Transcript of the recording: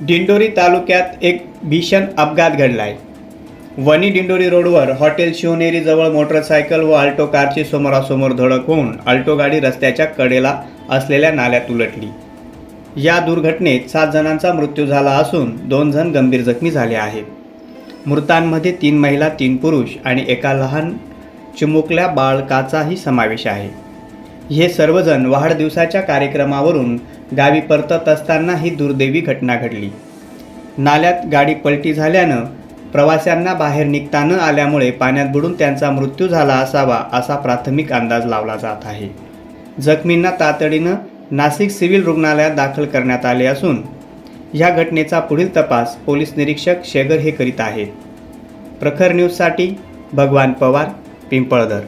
दिंडोरी तालुक्यात एक भीषण अपघात घडला आहे वणी दिंडोरी रोडवर हॉटेल शिवनेरीजवळ मोटरसायकल व अल्टो कारची समोरासमोर धडक होऊन अल्टो गाडी रस्त्याच्या कडेला असलेल्या नाल्यात उलटली. या दुर्घटनेत सात जणांचा मृत्यू झाला असून दोन जण गंभीर जखमी झाले आहेत. मृतांमध्ये तीन महिला तीन पुरुष आणि एका लहान चिमुकल्या बाळकाचाही समावेश आहे. हे सर्वजण वाढदिवसाच्या कार्यक्रमावरून गावी परतत असताना ही दुर्दैवी घटना घडली. नाल्यात गाडी पलटी झाल्यानं प्रवाशांना बाहेर निघता न आल्यामुळे पाण्यात बुडून त्यांचा मृत्यू झाला असावा असा प्राथमिक अंदाज लावला जात आहे. जखमींना तातडीनं नाशिक सिव्हिल रुग्णालयात दाखल करण्यात आले असून या घटनेचा पुढील तपास पोलीस निरीक्षक शेगर हे करीत आहेत. प्रखर न्यूजसाठी भगवान पवार पिंपळदर.